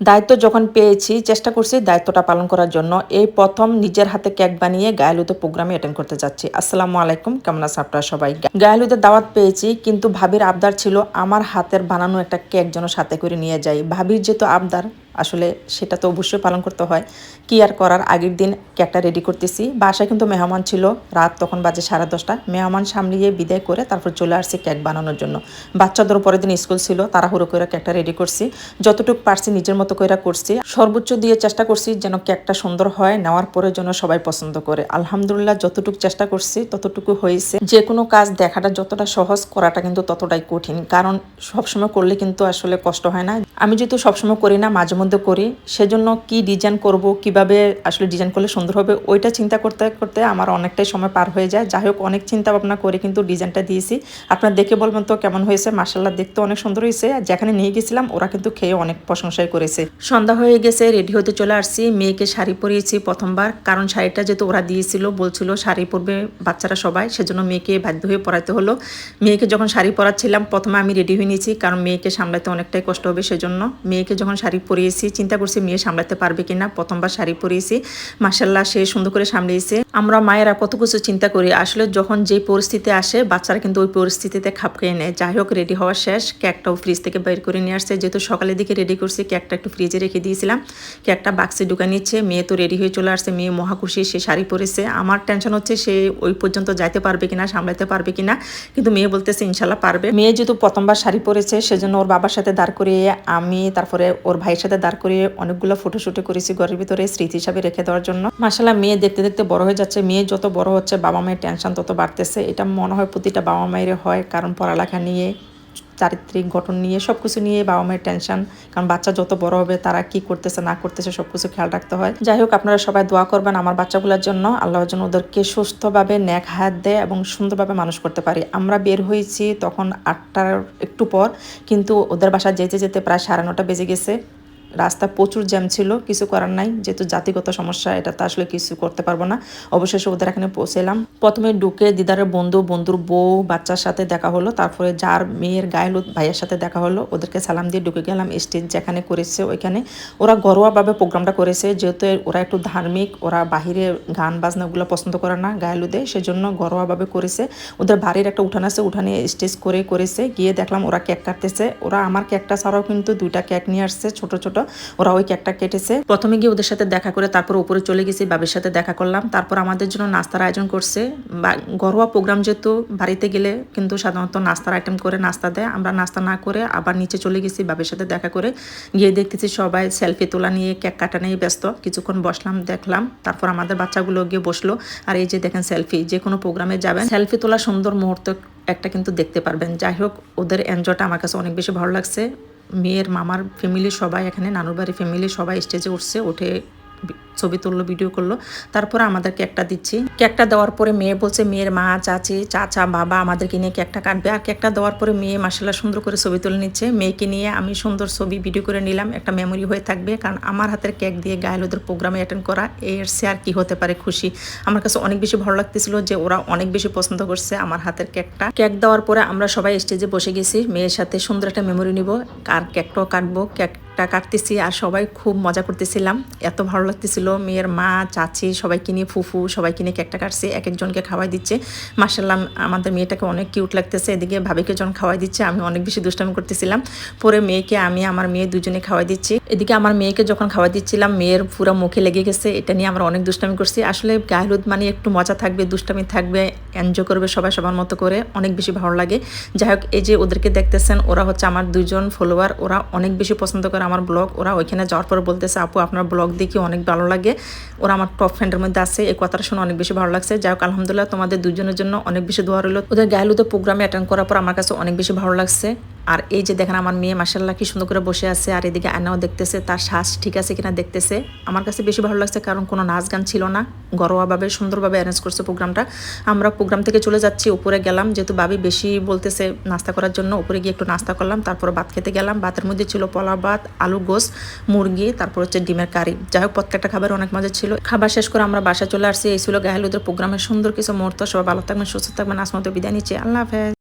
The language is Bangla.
দায়িত্ব যখন পেয়েছি, চেষ্টা করছি দায়িত্বটা পালন করার জন্য। এই প্রথম নিজের হাতে কেক বানিয়ে গায়ালুতে প্রোগ্রামে অ্যাটেন্ড করতে যাচ্ছি। আসসালামু আলাইকুম, কেমন আছে আপনারা সবাই? গায়ালুতে দাওয়াত পেয়েছি, কিন্তু ভাবির আবদার ছিল আমার হাতের বানানো একটা কেক যেন সাথে করে নিয়ে যাই। ভাবির যেহেতু আবদার, আসলে সেটা তো অবশ্যই পালন করতে হয়। কি আর করার, আগের দিন কেকটা রেডি করতেছি। বাসায় কিন্তু মেহমান ছিল, রাত তখন বাজে সাড়ে দশটা। মেহমান সামলিয়ে বিদায় করে তারপর চলে আসছি কেক বানানোর জন্য। বাচ্চাদের পরের দিন স্কুল ছিল, তাড়াহুড়ো করে কেকটা রেডি করছি। যতটুকু পারছি নিজের মতো করে করছি। সর্বোচ্চ দিয়ে চেষ্টা করছি যেন কেকটা সুন্দর হয়, নেওয়ার পরে যেন সবাই পছন্দ করে। আলহামদুলিল্লাহ যতটুকু চেষ্টা করছি, ততটুকু হয়েছে। যে কোনো কাজ দেখাটা যতটা সহজ করাটা কিন্তু ততটাই কঠিন। কারণ সবসময় করলে কিন্তু আসলে কষ্ট হয় না। আমি যেহেতু সবসময় করি না মাঝে মধ্যে করি। সেজন্য কি ডিজাইন করব, কীভাবে আসলে ডিজাইন করলে সুন্দর হবে, ওইটা চিন্তা করতে করতে আমার অনেকটাই সময় পার হয়ে যায়। যাই হোক, অনেক চিন্তা ভাবনা করে কিন্তু ডিজাইনটা দিয়েছি। আপনারা দেখে বলবেন তো কেমন হয়েছে? মার্শাল্লাহ দেখতে অনেক সুন্দর হয়েছে। আর যেখানে নিয়ে গেছিলাম, ওরা কিন্তু খেয়ে অনেক প্রশংসাই করেছে। সন্ধ্যা হয়ে গেছে, রেডি হতে চলে আসছি। মেয়েকে শাড়ি পরিয়েছি প্রথমবার। কারণ শাড়িটা যেহেতু ওরা দিয়েছিল, বলছিল শাড়ি পরবে বাচ্চারা সবাই। সেজন্য মেয়েকে বাধ্য হয়ে পরাতে হলো। মেয়েকে যখন শাড়ি পরাচ্ছিলাম, প্রথমে আমি রেডি হয়ে নিয়েছি। কারণ মেয়েকে সামলাতে অনেকটাই কষ্ট হবে, সেজন্য মেয়েকে যখন শাড়ি পরিয়েছি, চিন্তা করছি মেয়ে সামলাতে পারবে কিনা। প্রথমবার শাড়ি পরিয়েছি। মাসাল্লাহ সে সুন্দর করে সামলিয়েছে আমরা মায়েরা কত কিছু চিন্তা করি। আসলে যখন যে পরিস্থিতি আসে, বাচ্চারা কিন্তু ওই পরিস্থিতিতে খাপ খেয়ে নেয়। যাই হোক রেডি হওয়া শেষ। কেকটাও ফ্রিজ থেকে বের করে নিয়ে আসছে। যেহেতু সকালের দিকে রেডি করছি, কেকটা একটু ফ্রিজে রেখে দিয়েছিলাম। কেকটা বাক্সে ঢুকা নিচ্ছে। মেয়ে তো রেডি হয়ে চলে আসছে। মেয়ে মহাখুশি, সে শাড়ি পরেছে। আমার টেনশন হচ্ছে, সে ওই পর্যন্ত যাইতে পারবে কিনা সামলাতে পারবে কিনা। কিন্তু মেয়ে বলতেছে ইনশাল্লাহ পারবে। মেয়ে যেহেতু প্রথমবার শাড়ি পরেছে, সেজন্য ওর বাবার সাথে দাঁড় করিয়ে আমি, তারপরে ওর ভাইয়ের সাথে দাঁড় করিয়ে অনেকগুলো ফটোশুটে করেছি ঘরের ভিতরে স্মৃতি হিসাবে রেখে দেওয়ার জন্য। মাসাল্লাহ মেয়ে দেখতে দেখতে বড় হয়ে যাচ্ছে। মেয়ে যত বড় হচ্ছে, বাবা মায়ের টেনশন তত বাড়তেছে। এটা মনে হয় প্রতিটা বাবা মায়ের হয়, কারণ পড়ালেখা নিয়ে, চারিত্রিক গঠন নিয়ে সব কিছু নিয়ে বাবা মায়ের টেনশন কারণ বাচ্চা যত বড় হবে, তারা কি করতেছে, না করতেছে সব কিছু খেয়াল রাখতে হয়। যাই হোক, আপনারা সবাই দোয়া করবেন আমার বাচ্চাগুলোর জন্য। আল্লাহর জন্য ওদেরকে সুস্থভাবে ন্যাক হাত দেয় এবং সুন্দরভাবে মানুষ করতে পারি। আমরা বের হয়েছি তখন আটটার একটু পর, কিন্তু ওদের বাসা যেতে যেতে প্রায় সাড়ে নটা বেজে গেছে। রাস্তা প্রচুর জ্যাম ছিল, কিছু করার নাই। যেহেতু জাতিগত সমস্যা, এটা তো আসলে কিছু করতে পারব না। অবশেষে ওদের এখানে পৌঁছলাম। প্রথমে ঢুকে দিদারের বন্ধু, বন্ধুর বউ, বাচ্চার সাথে দেখা হলো। তারপরে যার মেয়ের গায়ে ভাইয়ের সাথে দেখা হলো, ওদেরকে সালাম দিয়ে ঢুকে গেলাম স্টেজ যেখানে করেছে ওইখানে। ওরা ঘরোয়াভাবে প্রোগ্রামটা করেছে, যেহেতু ওরা একটু ধার্মিক, ওরা বাহিরে গান বাজনাগুলো পছন্দ করে না গায়েলুদে সেজন্য ঘরোয়াভাবে করেছে। ওদের বাড়ির একটা উঠান আছে, উঠানে স্টেজ করে করেছে। গিয়ে দেখলাম ওরা কেক কাটতেছে। ওরা আমার কেকটা ছাড়াও কিন্তু দুইটা কেক নিয়ে আসছে, ছোট ছোট। ওরা ওই কেকটা কেটেছে। প্রথমে গিয়ে ওদের সাথে দেখা করে তারপর উপরে চলে গেছি, বাবির সাথে দেখা করলাম। তারপর আমাদের জন্য নাস্তার আয়োজন করছে। ঘরোয়া প্রোগ্রাম যেহেতু, বাড়িতে গেলে কিন্তু সাধারণত নাস্তার আইটেম করে নাস্তা দেয়। আমরা নাস্তা না করে আবার নিচে চলে গেছি বাবির সাথে দেখা করে। গিয়ে দেখতেছি সবাই সেলফি তোলা নিয়ে, কেক কাটা নিয়ে ব্যস্ত। কিছুক্ষণ বসলাম, দেখলাম। তারপর আমাদের বাচ্চাগুলো গিয়ে বসল। আর এই যে দেখেন সেলফি যে কোনো প্রোগ্রামে যাবেন সেলফি তোলা সুন্দর মুহূর্ত একটা কিন্তু দেখতে পারবেন। যাই হোক, ওদের এনজয়টা আমার কাছে অনেক বেশি ভালো লাগছে। মেয়ের মামার ফ্যামিলি সবাই এখানে নানুর বাড়ির ফ্যামিলি সবাই স্টেজে উঠছে উঠে ছবি তুললো ভিডিও করল। তারপরে আমাদের কেকটা দিচ্ছি। কেকটা দেওয়ার পরে মেয়ে বলছে, মেয়ের মা, চাচি, চাচা, বাবা আমাদেরকে নিয়ে কেকটা কাটবে। আর কেকটা দেওয়ার পরে মেয়ে মাসাল্লাহ সুন্দর করে ছবি তুলে নিচ্ছে। মেয়েকে নিয়ে আমি সুন্দর ছবি ভিডিও করে নিলাম। একটা মেমোরি হয়ে থাকবে। কারণ আমার হাতের কেক দিয়ে গায়ে ওদের প্রোগ্রামে অ্যাটেন্ড করা, এর সে আর কি হতে পারে খুশি? আমার কাছে অনেক বেশি ভালো লাগতেছিল যে ওরা অনেক বেশি পছন্দ করছে আমার হাতের কেকটা। কেক দেওয়ার পরে আমরা সবাই স্টেজে বসে গেছি। মেয়ের সাথে সুন্দর একটা মেমোরি নিব। আর কেকটাও কাটবো, কেক কেকটা কাটতেছি আর সবাই খুব মজা করতেছিলাম। এত ভালো লাগতেছিল, মেয়ের মা, চাচি সবাইকে নিয়ে, ফুফু সবাইকে নিয়ে কেকটা কাটছে, এক একজনকে খাওয়াই দিচ্ছে। মাসাল্লাম আমাদের মেয়েটাকে অনেক কিউট লাগতেছে, এদিকে ভাবিকে যখন খাওয়াই দিচ্ছে, আমি অনেক বেশি দুষ্টামি করতেছিলাম। পরে মেয়েকে আমি, আমার মেয়ে দুজনে খাওয়াই দিচ্ছি। এদিকে আমার মেয়েকে যখন খাওয়াই দিচ্ছিলাম, মেয়ের পুরো মুখে লেগে গেছে, এটা নিয়ে আমরা অনেক দুষ্টামি করছি। আসলে গায়ে মানে একটু মজা থাকবে, দুষ্টামি থাকবে এনজয় করবে সবাই সবার মতো করে, অনেক বেশি ভালো লাগে। যাই হোক, এই যে ওদেরকে দেখতেছেন, ওরা হচ্ছে আমার দুজন ফলোয়ার ওরা অনেক বেশি পছন্দ করে আমার ব্লগ ওরা ওইখানে যাওয়ার পর বলতেছে, আপু, আপনার ব্লগ দেখি অনেক ভালো লাগে। ওরা আমার টপ ফ্রেন্ডের মধ্যে আছে এই কথাটা শুনে অনেক বেশি ভালো লাগছে। যাই হোক, আলহামদুলিল্লাহ তোমাদের দুজনের জন্য অনেক বেশি দোয়া রইল। ওদের গায়েলুতে প্রোগ্রামে অ্যাটেন্ড করার পর আমার কাছে অনেক বেশি ভালো লাগছে। আর এই যে দেখেন আমার মেয়ে মাসাল্লাহ কি সুন্দর করে বসে আছে আর এদিকে আয়নাও দেখতেছে, তার শ্বাস ঠিক আছে কিনা দেখতেছে। আমার কাছে বেশি ভালো লাগছে কারণ কোনো নাচ গান ছিল না, ঘরোয়াভাবে, সুন্দরভাবে অ্যারেঞ্জ করছে প্রোগ্রামটা। আমরা প্রোগ্রাম থেকে চলে যাচ্ছি, উপরে গেলাম, যেহেতু বাবি বেশি বলতেছে নাস্তা করার জন্য, উপরে গিয়ে একটু নাস্তা করলাম, তারপর ভাত খেতে গেলাম। ভাতের মধ্যে ছিল পলা ভাত, আলু গোস মুরগি, তারপর হচ্ছে ডিমের কারি। যাই হোক, প্রত্যেকটা খাবার অনেক মজা ছিল। খাবার শেষ করে আমরা বাসা চলে আসছি, এই ছিল গায়েলুদের প্রোগ্রামের সুন্দর কিছু মুহূর্ত। সবাই ভালো থাকবেন, সুস্থ থাকবেন আসমতে বিদায় নিচ্ছি। আল্লাহ হাফেজ।